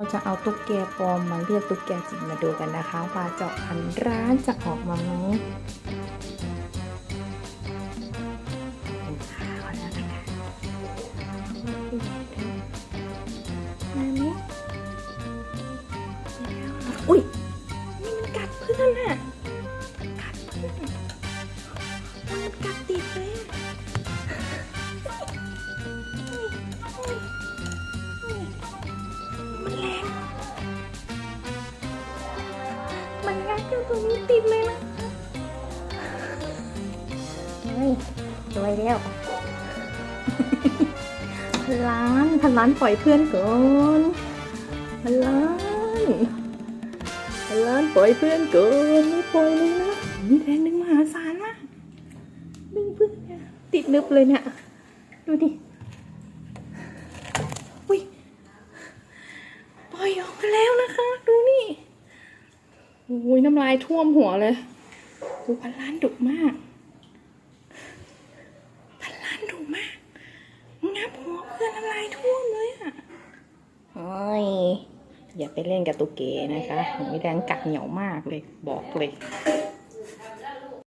เราจะเอาตุ๊กแกปลอมมาเลือกตุ๊กแกจริงมาดูกันนะคะว่าเจาะพันร้านจะออกมาไหม มันงัดอยู่ตรงนี้ติดเลยนะเฮ้ยสวยแล้วพันล้านพันล้านปล่อยเพื่อนก่อนพันล้านพันล้านปล่อยเพื่อนก่อนไม่ปล่อยเลยนะมีแรงดึงมหาศาลมากดึงเพื่อนเนี่ยติดนึบเลยเนี่ยดูดิอุ้ยปล่อยออกมาแล้วนะคะ ดูนี่ โอ้ยน้ำลายท่วมหัวเลยดูพันล้านดุมาก พันล้านดุมาก งับหัวเพื่อนน้ำลายท่วมเลยอะโอ้ยอย่าไปเล่นกับตุ๊กเกนะคะหนูแดงกัดเหนียวมากเลย บอกเลย